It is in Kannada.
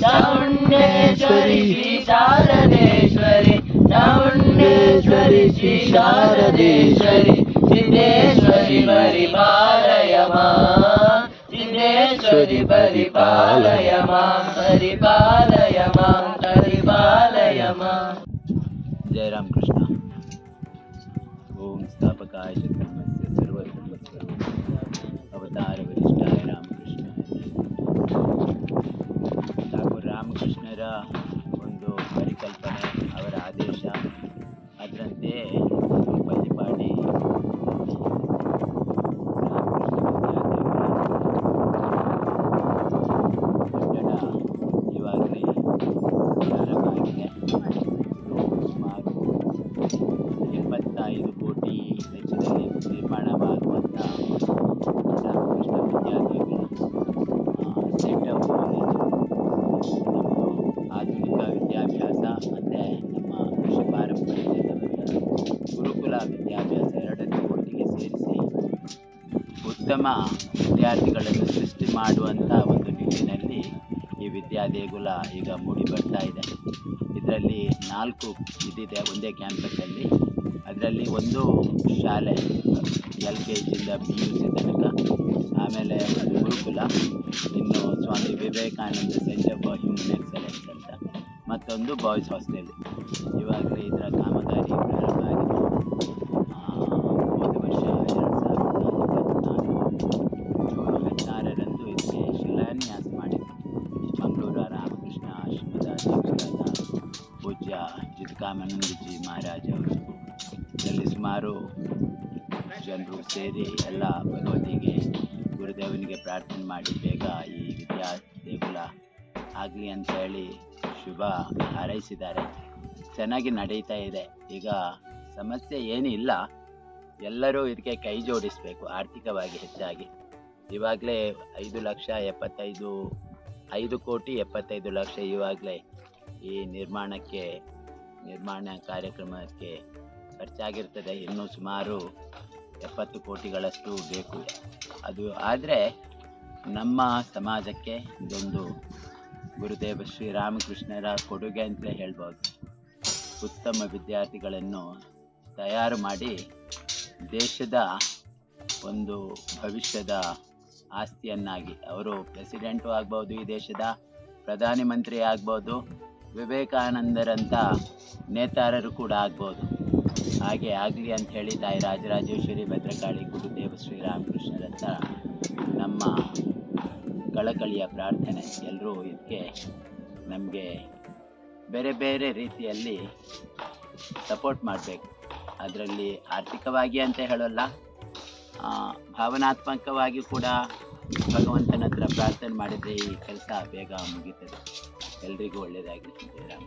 चामुण्डेश्वरी श्री शारदेश्वरी चामुण्डेश्वरी परिपालय परिपालय परिपालय परिपालय जय राम कृष्ण ओम स्थापकाय श्री help ಉತ್ತಮ ವಿದ್ಯಾರ್ಥಿಗಳನ್ನು ಸೃಷ್ಟಿ ಮಾಡುವಂಥ ಒಂದು ನಿಟ್ಟಿನಲ್ಲಿ ಈ ವಿದ್ಯಾದೇಗುಲ ಈಗ ಮೂಡಿ ಬರ್ತಾ ಇದೆ. ಇದರಲ್ಲಿ ನಾಲ್ಕು ಇದಿದೆ, ಒಂದೇ ಕ್ಯಾಂಪಸ್ಸಲ್ಲಿ ಅದರಲ್ಲಿ ಒಂದು ಶಾಲೆ, ಎಲ್ ಕೆ ಜಿಯಿಂದ ಪಿ ಯು ಸಿ ತನಕ. ಆಮೇಲೆ ಗುರುಕುಲ, ಇನ್ನು Swami Vivekananda centre for human excellence ಅಂತ ಮತ್ತೊಂದು ಬಾಯ್ಸ್ ಹಾಸ್ಟೆಲ್. ಇವಾಗಲೇ ಇದರ ಕಾಮಗಾರಿ ಪೂಜ್ಯ ಜಿ ಮಹಾರಾಜ ಅವರು. ಸುಮಾರು ಜನರು ಸೇರಿ ಎಲ್ಲ ಭಗವತಿಗೆ, ಗುರುದೇವನಿಗೆ ಪ್ರಾರ್ಥನೆ ಮಾಡಿ ಬೇಗ ಈ ವಿದ್ಯಾ ದೇಗುಲ ಆಗಲಿ ಅಂತ ಹೇಳಿ ಶುಭ ಹಾರೈಸಿದ್ದಾರೆ. ಚೆನ್ನಾಗಿ ನಡೀತಾ ಇದೆ. ಈಗ ಸಮಸ್ಯೆ ಏನಿಲ್ಲ ಎಲ್ಲರೂ ಇದಕ್ಕೆ ಕೈ ಜೋಡಿಸಬೇಕು, ಆರ್ಥಿಕವಾಗಿ ಹೆಚ್ಚಾಗಿ. ಇವಾಗಲೇ ಐದು ಲಕ್ಷ ಎಪ್ಪತ್ತೈದು, ಐದು ಕೋಟಿ ಎಪ್ಪತ್ತೈದು ಲಕ್ಷ ಇವಾಗಲೇ ಈ ನಿರ್ಮಾಣಕ್ಕೆ, ನಿರ್ಮಾಣ ಕಾರ್ಯಕ್ರಮಕ್ಕೆ ಖರ್ಚಾಗಿರ್ತದೆ. ಇನ್ನೂ ಸುಮಾರು ಎಪ್ಪತ್ತು ಕೋಟಿಗಳಷ್ಟು ಬೇಕು. ಅದು ಆದರೆ ನಮ್ಮ ಸಮಾಜಕ್ಕೆ ಇದೊಂದು ಗುರುದೇವ ಶ್ರೀರಾಮಕೃಷ್ಣರ ಕೊಡುಗೆ ಅಂತಲೇ ಹೇಳ್ಬೋದು. ಉತ್ತಮ ವಿದ್ಯಾರ್ಥಿಗಳನ್ನು ತಯಾರು ಮಾಡಿ ದೇಶದ ಒಂದು ಭವಿಷ್ಯದ ಆಸ್ತಿಯನ್ನಾಗಿ. ಅವರು ಪ್ರೆಸಿಡೆಂಟು ಆಗ್ಬೋದು, ಈ ದೇಶದ ಪ್ರಧಾನಿ ಮಂತ್ರಿ ಆಗ್ಬೋದು ವಿವೇಕಾನಂದರಂಥ ನೇತಾರರು ಕೂಡ ಆಗ್ಬೋದು. ಹಾಗೆ ಆಗಲಿ ಅಂತ ಹೇಳಿ ತಾಯಿ ರಾಜರಾಜೇಶ್ವರಿ ಭದ್ರಕಾಳಿ ಗುರುದೇವ ಶ್ರೀರಾಮಕೃಷ್ಣರಂಥ ನಮ್ಮ ಕಳಕಳಿಯ ಪ್ರಾರ್ಥನೆ ಎಲ್ಲರೂ ಇದಕ್ಕೆ ನಮಗೆ ಬೇರೆ ಬೇರೆ ರೀತಿಯಲ್ಲಿ ಸಪೋರ್ಟ್ ಮಾಡಬೇಕು. ಅದರಲ್ಲಿ ಆರ್ಥಿಕವಾಗಿ ಅಂತ ಹೇಳೋಲ್ಲ ಭಾವನಾತ್ಮಕವಾಗಿ ಕೂಡ ಭಗವಂತನ ಹತ್ರ ಪ್ರಾರ್ಥನೆ ಮಾಡಿದರೆ ಈ ಕೆಲಸ ಬೇಗ ಮುಗೀತದೆ. ಎಲ್ರಿಗೂ ಒಳ್ಳೆಯದಾಗಲಿ ಶ್ರೀರಾಮ್